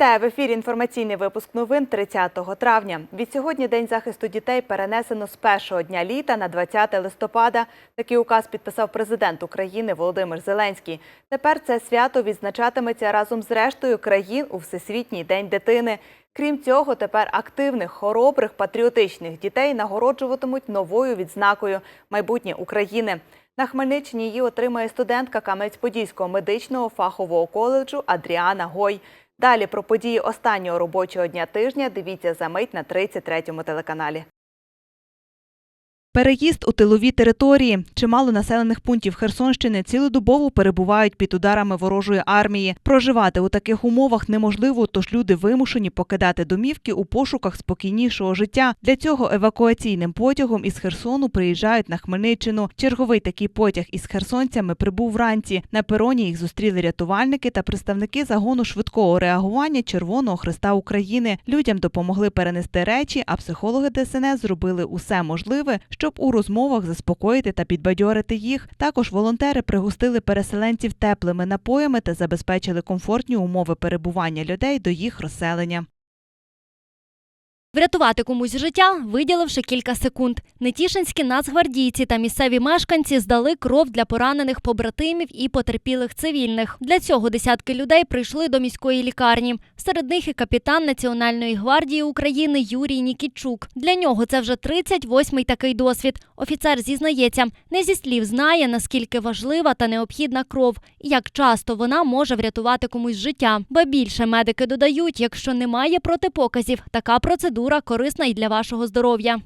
Вітаю в ефірі. Інформаційний випуск новин 30 травня. Відсьогодні День захисту дітей перенесено з першого дня літа на 20 листопада. Такий указ підписав президент України Володимир Зеленський. Тепер це свято відзначатиметься разом з рештою країн у Всесвітній день дитини. Крім цього, тепер активних, хоробрих, патріотичних дітей нагороджуватимуть новою відзнакою майбутнє України. На Хмельниччині її отримає студентка Кам'янець-Подільського медичного фахового коледжу Адріана Гой. Далі про події останнього робочого дня тижня дивіться за мить на 33-му телеканалі. Переїзд у тилові території. Чимало населених пунктів Херсонщини цілодобово перебувають під ударами ворожої армії. Проживати у таких умовах неможливо, тож люди вимушені покидати домівки у пошуках спокійнішого життя. Для цього евакуаційним потягом із Херсону приїжджають на Хмельниччину. Черговий такий потяг із херсонцями прибув вранці. На пероні їх зустріли рятувальники та представники загону швидкого реагування Червоного Христа України. Людям допомогли перенести речі, а психологи ДСНС зробили усе можливе, щоб у розмовах заспокоїти та підбадьорити їх. Також волонтери пригостили переселенців теплими напоями та забезпечили комфортні умови перебування людей до їх розселення. Врятувати комусь життя, виділивши кілька секунд. Нетішинські нацгвардійці та місцеві мешканці здали кров для поранених побратимів і потерпілих цивільних. Для цього десятки людей прийшли до міської лікарні. Серед них і капітан Національної гвардії України Юрій Нікітчук. Для нього це вже 38-й такий досвід. Офіцер зізнається, не зі слів знає, наскільки важлива та необхідна кров, і як часто вона може врятувати комусь життя. Ба більше медики додають, якщо немає протипоказів, така процедура корисна і для вашого здоров'я.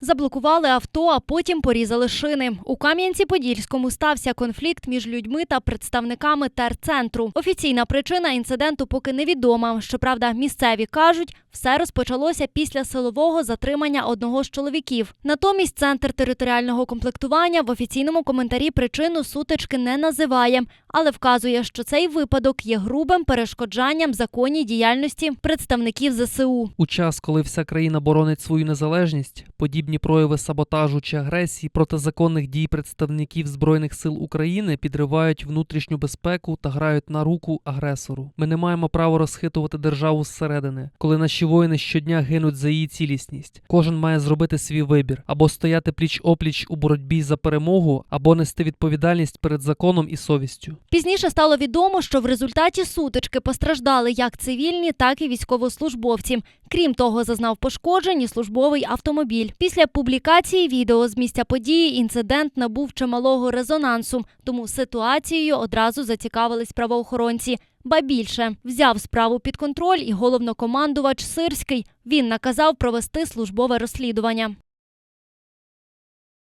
Заблокували авто, а потім порізали шини. У Кам'янці-Подільському стався конфлікт між людьми та представниками терцентру. Офіційна причина інциденту поки невідома. Щоправда, місцеві кажуть, все розпочалося після силового затримання одного з чоловіків. Натомість центр територіального комплектування в офіційному коментарі причину сутички не називає, але вказує, що цей випадок є грубим перешкоджанням законній діяльності представників ЗСУ. У час, коли вся країна боронить свою незалежність, подібні прояви саботажу чи агресії проти законних дій представників збройних сил України підривають внутрішню безпеку та грають на руку агресору. Ми не маємо права розхитувати державу зсередини, коли наші воїни щодня гинуть за її цілісність. Кожен має зробити свій вибір або стояти пліч опліч у боротьбі за перемогу, або нести відповідальність перед законом і совістю. Пізніше стало відомо, що в результаті сутички постраждали як цивільні, так і військовослужбовці. Крім того, зазнав пошкоджень і службовий автомобіль. Після публікації відео з місця події інцидент набув чималого резонансу, тому ситуацією одразу зацікавились правоохоронці. Ба більше взяв справу під контроль і головнокомандувач Сирський. Він наказав провести службове розслідування.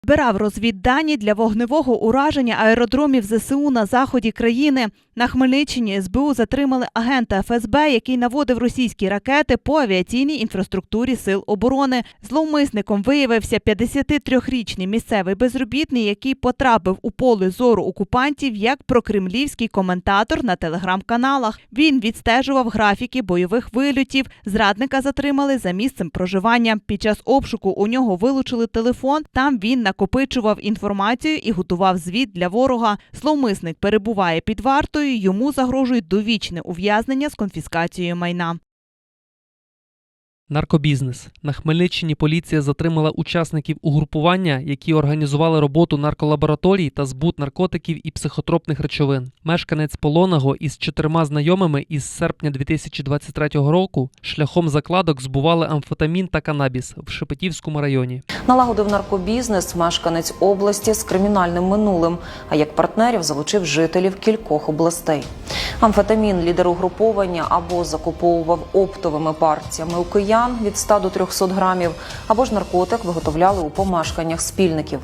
Збирав розвіддані для вогневого ураження аеродромів ЗСУ на заході країни. На Хмельниччині СБУ затримали агента ФСБ, який наводив російські ракети по авіаційній інфраструктурі сил оборони. Зловмисником виявився 53-річний місцевий безробітний, який потрапив у поле зору окупантів як прокремлівський коментатор на телеграм-каналах. Він відстежував графіки бойових вильотів. Зрадника затримали за місцем проживання. Під час обшуку у нього вилучили телефон. Там він накопичував інформацію і готував звіт для ворога. Словмисник перебуває під вартою. Йому загрожують довічне ув'язнення з конфіскацією майна. Наркобізнес на Хмельниччині поліція затримала учасників угрупування, які організували роботу нарколабораторій та збут наркотиків і психотропних речовин. Мешканець Полоного із чотирма знайомими із серпня 2023 року шляхом закладок збували амфетамін та канабіс в Шепетівському районі. Налагодив наркобізнес мешканець області з кримінальним минулим, а як партнерів залучив жителів кількох областей. Амфетамін лідер угруповання або закуповував оптовими партіями у киян від 100 до 300 грамів, або ж наркотик виготовляли у помешканнях спільників.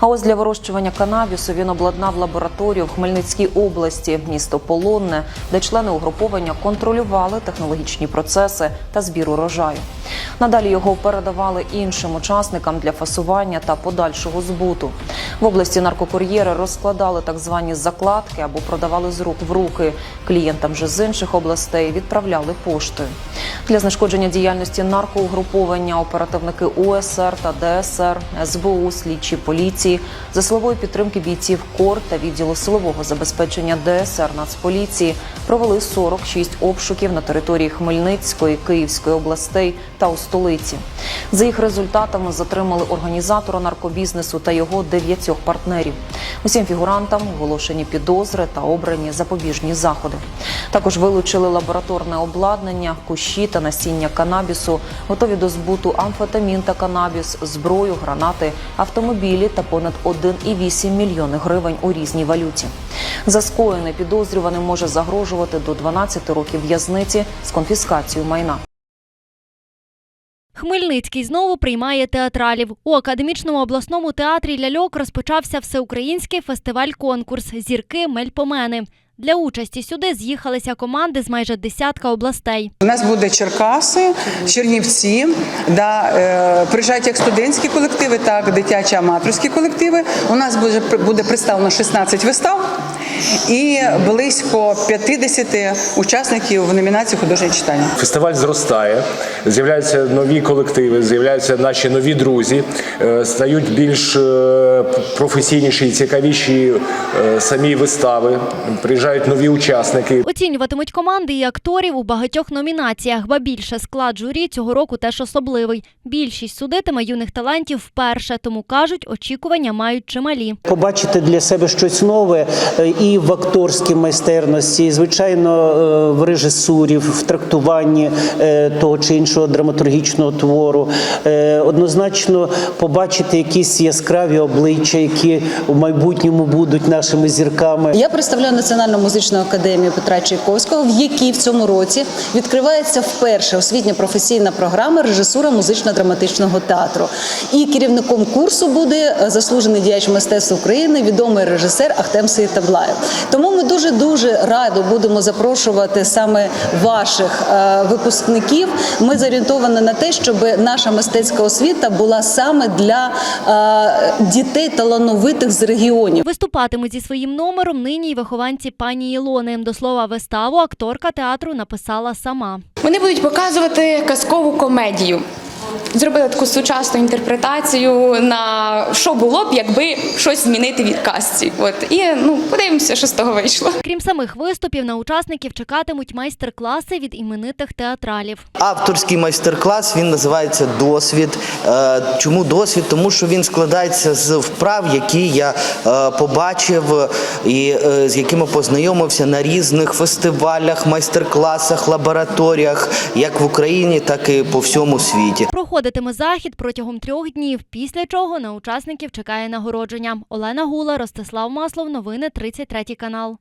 А ось для вирощування канабісу він обладнав лабораторію в Хмельницькій області, місто Полонне, де члени угруповання контролювали технологічні процеси та збір урожаю. Надалі його передавали іншим учасникам для фасування та подальшого збуту. В області наркокур'єри розкладали так звані закладки або продавали з рук в руки. Клієнтам же з інших областей відправляли поштою. Для знешкодження діяльності наркоугруповання оперативники УСР та ДСР, СБУ, слідчі поліції за силової підтримки бійців КОР та відділу силового забезпечення ДСР Нацполіції провели 46 обшуків на території Хмельницької, Київської областей та у столиці. За їх результатами затримали організатора наркобізнесу та його дев'ятьох партнерів. Усім фігурантам оголошені підозри та обрані запобіжні заходи. Також вилучили лабораторне обладнання, кущі та насіння канабісу, готові до збуту амфетамін та канабіс, зброю, гранати, автомобілі та понад 1,8 мільйони гривень у різній валюті. За скоєне підозрюваним може загрожувати до 12 років в'язниці з конфіскацією майна. Хмельницький знову приймає театралів. У академічному обласному театрі ляльок розпочався всеукраїнський фестиваль-конкурс Зірки Мельпомени. Для участі сюди з'їхалися команди з майже десятка областей. У нас буде Черкаси, Чернівці, да, е, приїжджають як студентські колективи, так дитячі аматорські колективи. У нас буде, буде представлено 16 вистав і близько 50 учасників в номінації художнє читання. Фестиваль зростає, з'являються нові колективи, з'являються наші нові друзі, е, стають більш е, професійніші і цікавіші е, самі вистави. Приїжджають нові учасники. Оцінюватимуть команди і акторів у багатьох номінаціях, ба більше склад журі цього року теж особливий. Більшість судитиме юних талантів вперше, тому кажуть, очікування мають чималі. побачити для себе щось нове е, і в акторській майстерності, звичайно, е, в режисурі, в трактуванні е, того чи іншого драматургічного твору. Е, Однозначно побачити якісь яскраві обличчя, які в майбутньому будуть нашими зірками. Я представляю Національну музичну академію Петра Чайковського, в якій в цьому році відкривається вперше освітня професійна програма режисура музично-драматичного театру. І керівником курсу буде заслужений діяч мистецтв України, відомий режисер Ахтем Сеїтаблаєв. Тому ми дуже дуже радо будемо запрошувати саме ваших е, випускників. Ми зорієнтовані на те, щоб наша мистецька освіта була саме для е, дітей талановитих з регіонів. Виступатимуть зі своїм номером нині й вихованці пані Ілони. До слова, виставу акторка театру написала сама. Вони будуть показувати казкову комедію. Зробили таку сучасну інтерпретацію на що було б, якби щось змінити від казці. От і ну подивимося, що з того вийшло. Крім самих виступів, на учасників чекатимуть майстер-класи від іменитих театралів. Авторський майстер-клас він називається Досвід. Е, Чому досвід? Тому що він складається з вправ, які я е, побачив і е, з якими познайомився на різних фестивалях, майстер-класах, лабораторіях, як в Україні, так і по всьому світі. Проходитиме захід протягом трьох днів, після чого на учасників чекає нагородження. Олена Гула, Ростислав Маслов, новини 33 канал.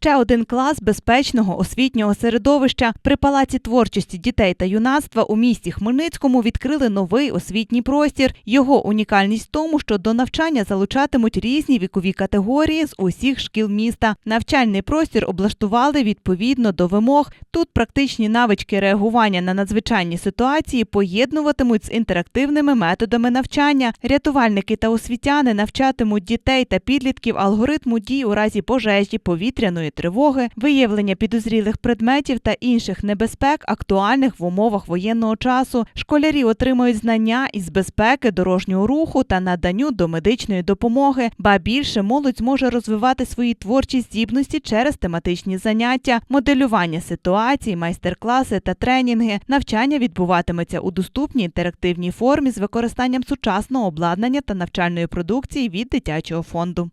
Ще один клас безпечного освітнього середовища при палаці творчості дітей та юнацтва у місті Хмельницькому відкрили новий освітній простір. Його унікальність в тому, що до навчання залучатимуть різні вікові категорії з усіх шкіл міста. Навчальний простір облаштували відповідно до вимог. Тут практичні навички реагування на надзвичайні ситуації поєднуватимуть з інтерактивними методами навчання. Рятувальники та освітяни навчатимуть дітей та підлітків алгоритму дій у разі пожежі, повітряної тривоги, виявлення підозрілих предметів та інших небезпек, актуальних в умовах воєнного часу. Школярі отримують знання із безпеки, дорожнього руху та наданню до медичної допомоги. Ба більше молодь зможе розвивати свої творчі здібності через тематичні заняття, моделювання ситуацій, майстер-класи та тренінги. Навчання відбуватиметься у доступній інтерактивній формі з використанням сучасного обладнання та навчальної продукції від дитячого фонду.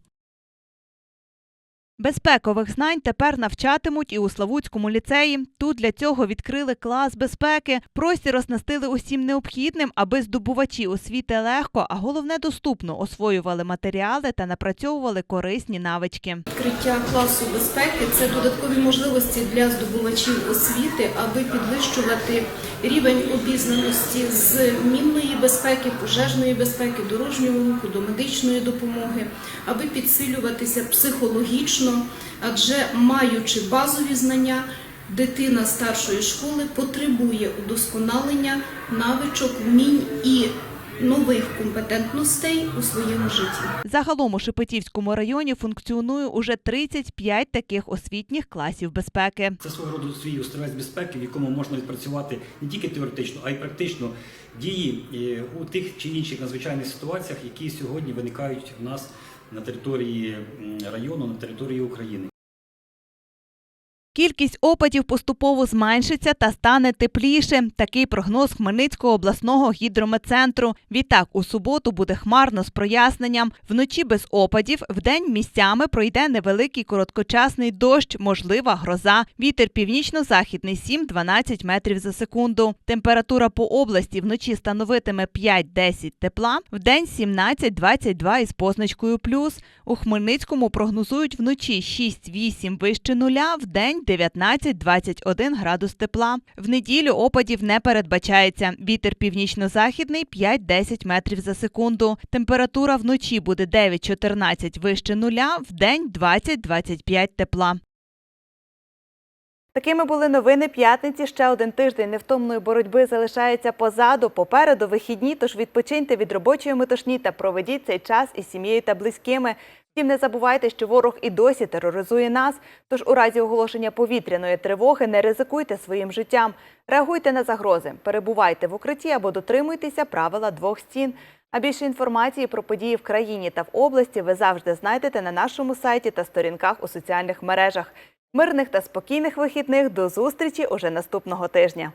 Безпекових знань тепер навчатимуть і у Славутському ліцеї. Тут для цього відкрили клас безпеки. Простір оснастили усім необхідним, аби здобувачі освіти легко, а головне доступно освоювали матеріали та напрацьовували корисні навички. Відкриття класу безпеки це додаткові можливості для здобувачів освіти, аби підвищувати рівень обізнаності з мінної безпеки, пожежної безпеки, дорожнього руху, до медичної допомоги, аби підсилюватися психологічно, адже маючи базові знання, дитина старшої школи потребує удосконалення навичок, вмінь і нових компетентностей у своєму житті. Загалом у Шепетівському районі функціонує уже 35 таких освітніх класів безпеки. Це свого роду свій острівець безпеки, в якому можна відпрацювати не тільки теоретично, а й практично дії е, у тих чи інших надзвичайних ситуаціях, які сьогодні виникають у нас на території району, на території України. Кількість опадів поступово зменшиться та стане тепліше. Такий прогноз Хмельницького обласного гідрометцентру. Відтак у суботу буде хмарно з проясненням. Вночі без опадів, вдень місцями пройде невеликий короткочасний дощ, можлива гроза. Вітер північно-західний 7-12 метрів за секунду. Температура по області вночі становитиме 5-10 тепла, вдень 17-22 із позначкою плюс. У Хмельницькому прогнозують вночі 6-8 вище нуля, вдень 19-21 градус тепла. В неділю опадів не передбачається. Вітер північно-західний 5-10 метрів за секунду. Температура вночі буде 9-14 вище нуля, вдень 20-25 тепла. Такими були новини п'ятниці. Ще один тиждень невтомної боротьби залишається позаду. Попереду вихідні, тож відпочиньте від робочої метушні та проведіть цей час із сім'єю та близькими. Втім, не забувайте, що ворог і досі тероризує нас. Тож у разі оголошення повітряної тривоги не ризикуйте своїм життям. Реагуйте на загрози, перебувайте в укритті або дотримуйтеся правила двох стін. А більше інформації про події в країні та в області ви завжди знайдете на нашому сайті та сторінках у соціальних мережах. Мирних та спокійних вихідних до зустрічі уже наступного тижня.